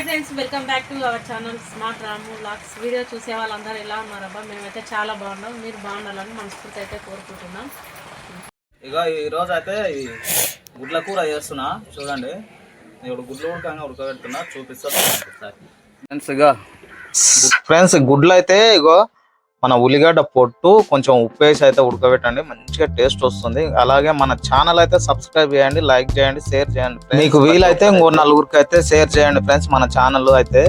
Hi friends welcome back to our channel smart Ramu lakhs video చూసే వాళ్ళందరూ ఎలా ఉన్నారబ్బా? మేమైతే చాలా బాగున్నాం. మీరు బాగుండాలని మనస్ఫూర్తి అయితే కోరుకుంటున్నాం. ఇక ఈ రోజు అయితే ఈ గుడ్ల కూర చేస్తున్నా. చూడండి. ఇప్పుడు గుడ్లు ఉడకంగా ఉడకబెడుతున్నా. చూపిస్తా. ఫ్రెండ్స్ ఇక ఫ్రెండ్స్ గుడ్లు అయితే ఇగో మన ఉల్లిగడ్డ పొట్టు కొంచెం ఉప్పు వేసి అయితే ఉడకబెట్టండి. మంచిగా టేస్ట్ వస్తుంది. అలాగే మన ఛానల్ అయితే సబ్స్క్రైబ్ చేయండి లైక్ చేయండి షేర్ చేయండి. మీకు వీలైతే ఇంకో నలుగురికి అయితే షేర్ చేయండి ఫ్రెండ్స్ మన ఛానల్ అయితే.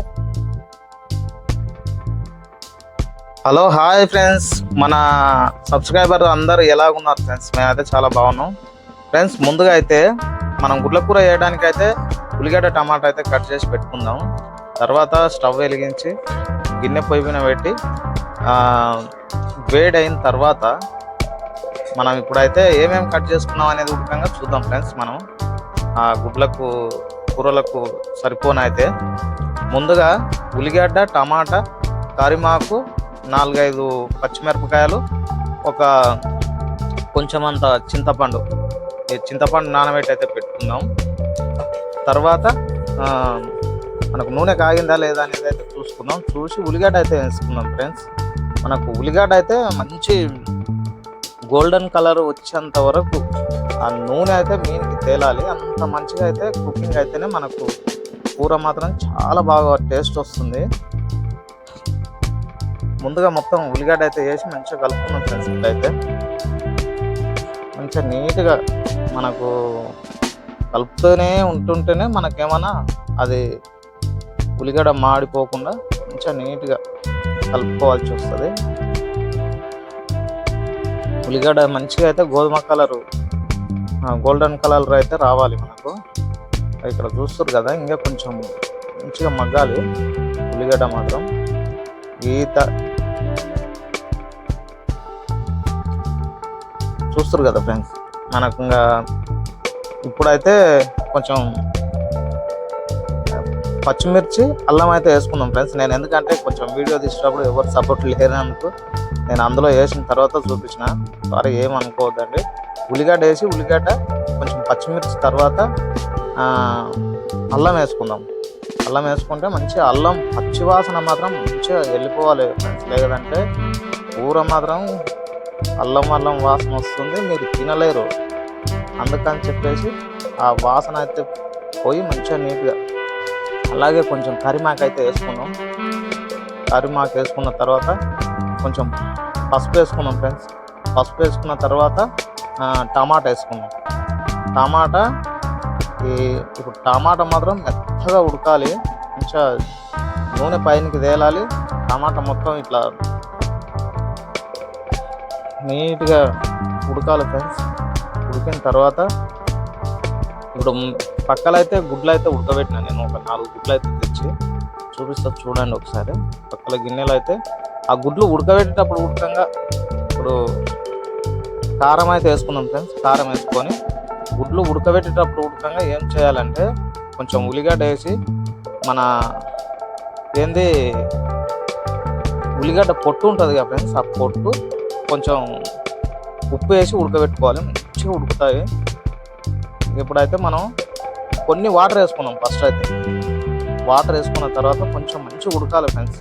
Hello hi friends. మన సబ్స్క్రైబర్ అందరూ ఎలా ఉన్నారు ఫ్రెండ్స్? మేమైతే చాలా బాగున్నాం. ఫ్రెండ్స్ ముందుగా అయితే మనం గుడ్ల కూర వేయడానికి అయితే ఉల్లిగడ్డ టమాటా అయితే కట్ చేసి పెట్టుకుందాం. తర్వాత స్టవ్ వెలిగించి గిన్నె పొయ్యి పెట్టి ఆ, అయిన తర్వాత మనం ఇప్పుడైతే ఏమేమి కట్ చేసుకున్నాం అనేది ఉడకంగా చూద్దాం ఫ్రెండ్స్ మనం. ఆ గుడ్లకు కూరలకు సరిపోనైతే ముందుగా ఉల్లిగడ్డ టమాటా కరిమాకు నాలుగైదు పచ్చిమిరపకాయలు ఒక కొంచెం అంత చింతపండు. ఈ చింతపండు నానబెట్టి అయితే పెట్టుకుందాం. తర్వాత మనకు నూనె కాగిందా లేదా అనేది అయితే చూసుకుందాం. చూసి ఉల్లిగడ్డ అయితే వేసుకుందాం ఫ్రెండ్స్ మనకు ఉల్లిగడ్డ అయితే మంచి గోల్డెన్ కలర్ వచ్చేంత వరకు ఆ నూనె అయితే మీనికి తేలాలి. అంత మంచిగా అయితే కుకింగ్ అయితేనే మనకు కూర మాత్రం చాలా బాగా టేస్ట్ వస్తుంది. ముందుగా మొత్తం ఉల్లిగడ్డ అయితే వేసి మంచిగా కలుపుకున్నాం ఫ్రెండ్స్ ఇట్లయితే. మంచిగా నీట్గా మనకు కలుపుతూనే ఉంటుంటేనే మనకేమన్నా అది ఉల్లిగడ్డ మాడిపోకుండా మంచిగా నీట్గా కలుపుకోవాల్సి వస్తుంది. ఉల్లిగడ్డ మంచిగా అయితే గోధుమ కలరు గోల్డెన్ కలర్ అయితే రావాలి మనకు. ఇక్కడ చూస్తారు కదా ఇంకా కొంచెం మంచిగా మగ్గాలి ఉల్లిగడ్డ మాత్రం. ఈత. చూస్తారు కదా ఫ్రెండ్స్ మనకు ఇంకా ఇప్పుడైతే కొంచెం పచ్చిమిర్చి అల్లం అయితే వేసుకున్నాం ఫ్రెండ్స్. నేను ఎందుకంటే కొంచెం వీడియో తీసేటప్పుడు ఎవరు సపోర్ట్ లేనందుకు నేను అందులో వేసిన తర్వాత చూపించిన. సారీ ఏమనుకోవద్దండి. ఉల్లిగడ్డ వేసి ఉల్లిగడ్డ కొంచెం పచ్చిమిర్చి తర్వాత అల్లం వేసుకుందాం. అల్లం వేసుకుంటే మంచిగా అల్లం పచ్చి వాసన మాత్రం మంచిగా వెళ్ళిపోవాలి ఫ్రెండ్స్. లేదంటే కూర మాత్రం అల్లం అల్లం వాసన వస్తుంది మీరు తినలేరు. అందుకని చెప్పేసి ఆ వాసన అయితే పోయి మంచిగా నీట్గా అలాగే కొంచెం కరిమాకు అయితే వేసుకున్నాం. కరిమాకు వేసుకున్న తర్వాత కొంచెం పసుపు వేసుకున్నాం ఫ్రెండ్స్. పసుపు వేసుకున్న తర్వాత టమాటా వేసుకున్నాం. టమాటా ఈ ఇప్పుడు టమాటా మాత్రం మెత్తగా ఉడకాలి. మంచిగా నూనె పైనకి తేలాలి. టమాటా మొత్తం ఇట్లా నీట్గా ఉడకాలి ఫ్రెండ్స్. ఉడికిన తర్వాత ఇప్పుడు పక్కల అయితే గుడ్లు అయితే ఉడకబెట్టినా నేను ఒక నాలుగు గుడ్లు అయితే తెచ్చి చూపిస్తా చూడండి ఒకసారి. పక్కల గిన్నెలు అయితే ఆ గుడ్లు ఉడకబెట్టేటప్పుడు ఉడకంగా ఇప్పుడు కారం అయితే వేసుకున్నాం ఫ్రెండ్స్. కారం వేసుకొని గుడ్లు ఉడకబెట్టేటప్పుడు ఉడకంగా ఏం చేయాలంటే కొంచెం ఉల్లిగడ్డ వేసి మన ఏంది ఉల్లిగడ్డ పొట్టు ఉంటుంది కదా ఫ్రెండ్స్ ఆ పొట్టు కొంచెం ఉప్పు వేసి ఉడకబెట్టుకోవాలి. మంచిగా ఉడుకుతాయి. ఇప్పుడైతే మనం కొన్ని వాటర్ వేసుకున్నాం ఫస్ట్ అయితే. వాటర్ వేసుకున్న తర్వాత కొంచెం మంచిగా ఉడకాలి ఫ్రెండ్స్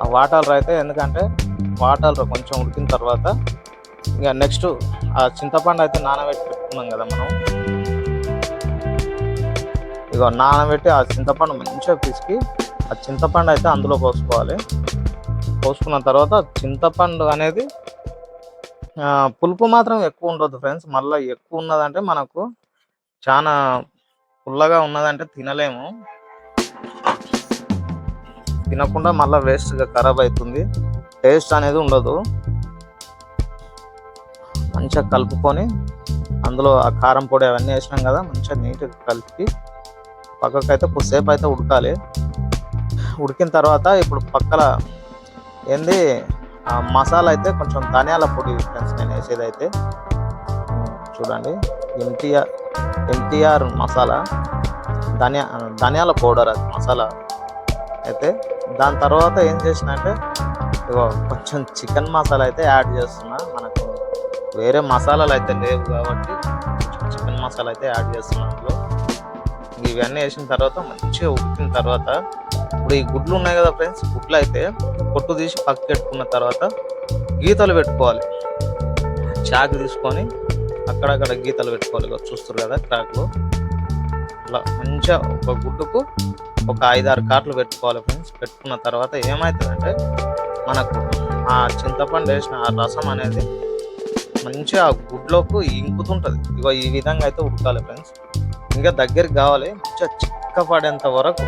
ఆ వాటర్ అయితే ఎందుకంటే వాటర్ కొంచెం ఉడికిన తర్వాత ఇంకా నెక్స్ట్ ఆ చింతపండు అయితే నానబెట్టి పెట్టుకున్నాం కదా మనం. ఇక నానబెట్టి ఆ చింతపండు మంచిగా పిసికి ఆ చింతపండు అయితే అందులో పోసుకోవాలి. పోసుకున్న తర్వాత చింతపండు అనేది పులుపు మాత్రం ఎక్కువ ఉండదు ఫ్రెండ్స్ మళ్ళీ ఎక్కువ ఉన్నదంటే మనకు చాలా పుల్లగా ఉన్నదంటే తినలేము. తినకుండా మళ్ళీ వేస్ట్గా ఖరాబ్ అవుతుంది టేస్ట్ అనేది ఉండదు. మంచిగా కలుపుకొని అందులో ఆ కారం పొడి అవన్నీ వేసినాం కదా మంచిగా నీట్గా కలిపి పక్కకు అయితే కొద్దిసేపు అయితే ఉడకాలి. ఉడికిన తర్వాత ఇప్పుడు పక్కల ఏంది ఆ మసాలా అయితే కొంచెం ధనియాల పొడి ఫ్రెండ్స్ నేను వేసేది అయితే చూడండి. ఎంటీఆర్ ఎంటీఆర్ మసాలా ధనియా ధనియాల పౌడర్ అది మసాలా. అయితే దాని తర్వాత ఏం చేసిన అంటే ఇగో కొంచెం చికెన్ మసాలా అయితే యాడ్ చేస్తున్నా. మనకు వేరే మసాలాలు అయితే లేవు కాబట్టి కొంచెం చికెన్ మసాలా అయితే యాడ్ చేస్తున్నా అందులో. ఇవన్నీ వేసిన తర్వాత మంచిగా ఉడికిన తర్వాత ఇప్పుడు ఈ గుడ్లు ఉన్నాయి కదా ఫ్రెండ్స్ గుడ్లు అయితే పొట్టు తీసి పక్కకి పెట్టుకున్న తర్వాత గీతలు పెట్టుకోవాలి. చాకు తీసుకొని అక్కడక్కడ గీతలు పెట్టుకోవాలి చూస్తారు కదా ట్రాక్లో. అలా మంచిగా ఒక గుడ్డుకు ఒక ఐదారు కాట్లు పెట్టుకోవాలి ఫ్రెండ్స్. పెట్టుకున్న తర్వాత ఏమవుతుందంటే మనకు ఆ చింతపండు వేసిన ఆ రసం అనేది మంచిగా ఆ గుడ్లోకి ఇంకుతుంటుంది. ఇగో ఈ విధంగా అయితే ఉడకాలి ఫ్రెండ్స్. ఇంకా దగ్గరికి కావాలి మంచిగా చిక్కపడేంత వరకు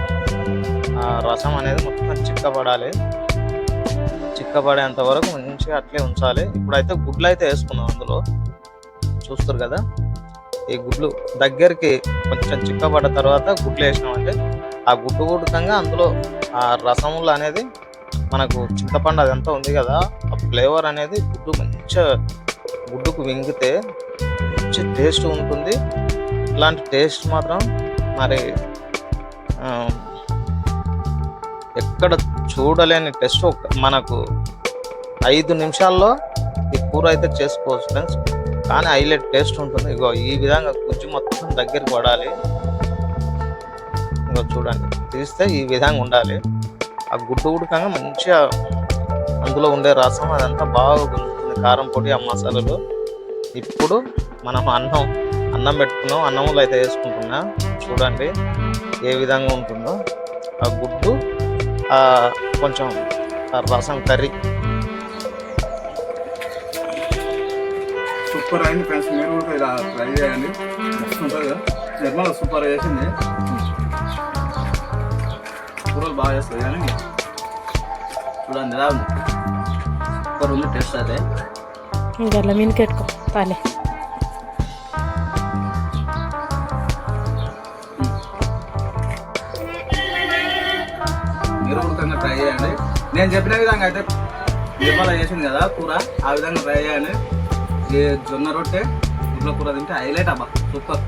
ఆ రసం అనేది మొత్తం చిక్కపడాలి. చిక్కపడేంత వరకు మంచిగా అట్లే ఉంచాలి. ఇప్పుడైతే గుడ్లు అయితే వేసుకున్నాం అందులో. చూస్తారు కదా? ఈ గుడ్లు దగ్గరికి కొంచెం చిక్కబడ్డ తర్వాత గుడ్లు వేసినామంటే ఆ గుడ్డు ఉడకంగా అందులో ఆ రసములు అనేది మనకు చింతపండు అదంతా ఉంది కదా ఆ ఫ్లేవర్ అనేది గుడ్డు మంచిగా గుడ్డుకు వింగితే మంచి టేస్ట్ ఉంటుంది. ఇలాంటి టేస్ట్ మాత్రం మరి ఎక్కడ చూడలేని టెస్ట్. ఒక- మనకు ఐదు నిమిషాల్లో ఈ కూర అయితే చేసుకోవచ్చు ఫ్రెండ్స్. కానీ హైలైట్ టేస్ట్ ఉంటుంది. ఇగో ఈ విధంగా గుజ్జు మొత్తం దగ్గరికి పడాలి. ఇగో చూడండి తీస్తే ఈ విధంగా ఉండాలి. ఆ గుడ్డు ఉడకంగా మంచిగా అందులో ఉండే రసం అదంతా బాగా గుంజుతుంది. కారం పొడి ఆ మసాలాలు. ఇప్పుడు మనం అన్నం అన్నం పెట్టుకున్నాం. అన్నంలో అయితే వేసుకుంటున్నా. చూడండి ఏ విధంగా ఉంటుందో. ఆ గుడ్డు కొంచెం ఆ రసం కర్రీ సూపర్ అయింది ఫ్రెండ్స్ మీరు కూడా ఇలా ట్రై చేయండి. మస్తు ఉంటుంది నిర్మల సూపర్ చేసింది. కూరలు బాగా చేస్తుంది కానీ చూడండి ఎలా ఉంది? సూపర్ ఉంది టేస్ట్ అయితే. ఇంకెట్లా మినికెట్టుకో పాలే మీరు కూడా ట్రై చేయండి. నేను చెప్పిన విధంగా అయితే నిర్మల చేసింది కదా కూర ఆ విధంగా ట్రై చేయండి. జొన్న రొట్టె గుడ్ల కూర తింటే హైలైట్ అబ్బా సూపర్